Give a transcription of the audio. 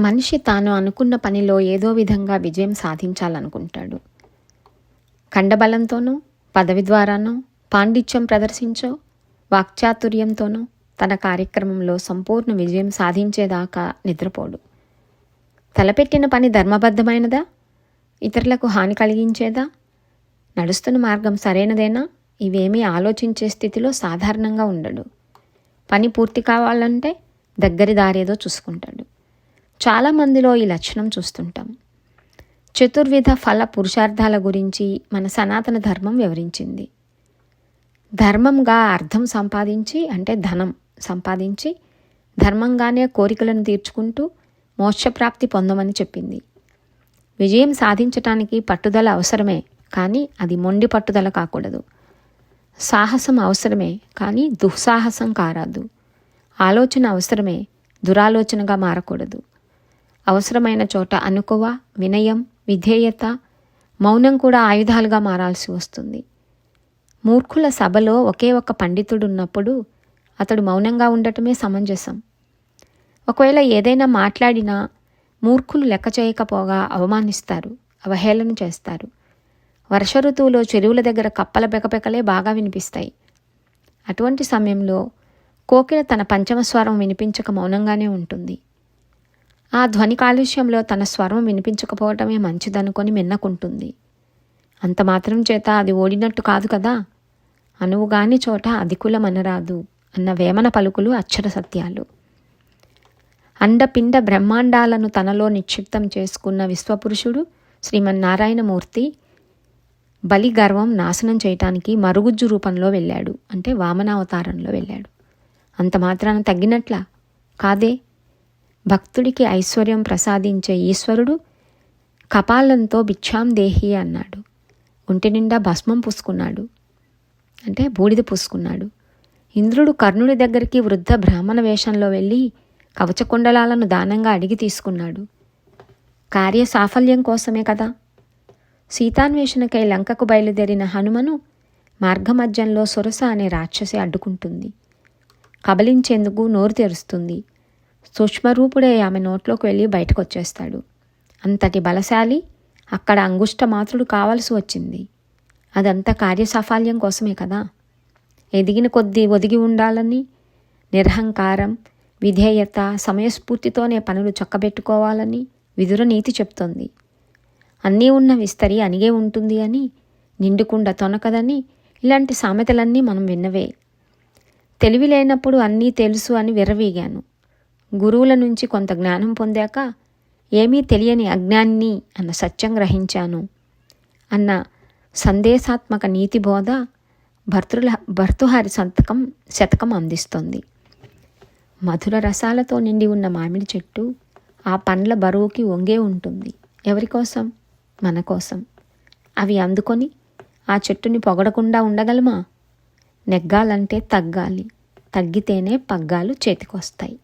మనిషి తాను అనుకున్న పనిలో ఏదో విధంగా విజయం సాధించాలనుకుంటాడు. ఖండబలంతోనో పదవి ద్వారానో పాండిత్యం ప్రదర్శించో వాక్చాతుర్యంతోనో తన కార్యక్రమంలో సంపూర్ణ విజయం సాధించేదాకా నిద్రపోడు. తలపెట్టిన పని ధర్మబద్ధమైనదా? ఇతరులకు హాని కలిగించేదా? నడుస్తున్న మార్గం సరైనదేనా? ఇవేమీ ఆలోచించే స్థితిలో సాధారణంగా ఉండడు. పని పూర్తి కావాలంటే దగ్గరి దారేదో చూసుకుంటాడు. చాలామందిలో ఈ లక్షణం చూస్తుంటాం. చతుర్విధ ఫల పురుషార్థాల గురించి మన సనాతన ధర్మం వివరించింది. ధర్మంగా అర్థం సంపాదించి అంటే ధనం సంపాదించి ధర్మంగానే కోరికలను తీర్చుకుంటూ మోక్షప్రాప్తి పొందమని చెప్పింది. విజయం సాధించటానికి పట్టుదల అవసరమే కానీ అది మొండి పట్టుదల కాకూడదు. సాహసం అవసరమే కానీ దుస్సాహసం కారాదు. ఆలోచన అవసరమే దురాలోచనగా మారకూడదు. అవసరమైన చోట అనుకువ వినయం విధేయత మౌనం కూడా ఆయుధాలుగా మారాల్సి వస్తుంది. మూర్ఖుల సభలో ఒకే ఒక పండితుడు ఉన్నప్పుడు అతడు మౌనంగా ఉండటమే సమంజసం. ఒకవేళ ఏదైనా మాట్లాడినా మూర్ఖులు లెక్క చేయకపోగా అవమానిస్తారు అవహేళన చేస్తారు. వర్ష ఋతువులో చెరువుల దగ్గర కప్పల బెకబెకలే బాగా వినిపిస్తాయి. అటువంటి సమయంలో కోకిల తన పంచమ స్వరం వినిపించక మౌనంగానే ఉంటుంది. ఆ ధ్వని కాలుష్యంలో తన స్వరం వినిపించకపోవటమే మంచిదనుకొని మిన్నకుంటుంది. అంత మాత్రం చేత అది ఓడినట్టు కాదు కదా? అనువుగాని చోట అధికులమనరాదు అన్న వేమన పలుకులు అక్షర సత్యాలు. అండపిండ బ్రహ్మాండాలను తనలో నిక్షిప్తం చేసుకున్న విశ్వపురుషుడు శ్రీమన్నారాయణమూర్తి బలి గర్వం నాశనం చేయటానికి మరుగుజ్జు రూపంలో వెళ్ళాడు. అంటే వామనావతారంలో వెళ్ళాడు. అంత మాత్రాన తగ్గినట్లా? కాదే? భక్తుడికి ఐశ్వర్యం ప్రసాదించే ఈశ్వరుడు కపాలంతో భిక్షాం దేహి అన్నాడు. ఒంటి నిండా భస్మం పూసుకున్నాడు. అంటే బూడిద పూసుకున్నాడు. ఇంద్రుడు కర్ణుడి దగ్గరికి వృద్ధ బ్రాహ్మణ వేషంలో వెళ్ళి కవచకుండలాలను దానంగా అడిగి తీసుకున్నాడు. కార్య సాఫల్యం కోసమే కదా. సీతాన్వేషణకై లంకకు బయలుదేరిన హనుమను మార్గమధ్యంలో సొరస అనే రాక్షసి అడ్డుకుంటుంది. కబలించేందుకు నోరు తెరుస్తుంది. సూక్ష్మరూపుడే ఆమె నోట్లోకి వెళ్ళి బయటకు వచ్చేస్తాడు అంతటి బలశాలి అక్కడ అంగుష్ట మాత్రుడు కావలసి వచ్చింది. అదంతా కార్యసాఫల్యం కోసమే కదా. ఎదిగిన కొద్దీ ఒదిగి ఉండాలని నిరహంకారం విధేయత సమయస్ఫూర్తితోనే పనులు చక్కబెట్టుకోవాలని విదుర నీతి చెప్తోంది. అన్నీ ఉన్న విస్తరి అనిగే ఉంటుంది అని నిండుకుండ తొనకదని ఇలాంటి సామెతలన్నీ మనం విన్నవే. తెలివి లేనప్పుడు అన్నీ తెలుసు అని విర్రవీగాను. గురువుల నుంచి కొంత జ్ఞానం పొందాక ఏమీ తెలియని అజ్ఞాన్ని అన్న సత్యం గ్రహించాను. అన్న సందేశాత్మక నీతి బోధ భర్తృల భర్తృహరి సంతకం శతకం అందిస్తోంది. మధుర రసాలతో నిండి ఉన్న మామిడి చెట్టు ఆ పండ్ల బరువుకి వంగే ఉంటుంది. ఎవరి కోసం? మన కోసం. అవి అందుకొని ఆ చెట్టుని పొగడకుండా ఉండగలమా? నెగ్గాలంటే తగ్గాలి. తగ్గితేనే పగ్గాలు చేతికొస్తాయి.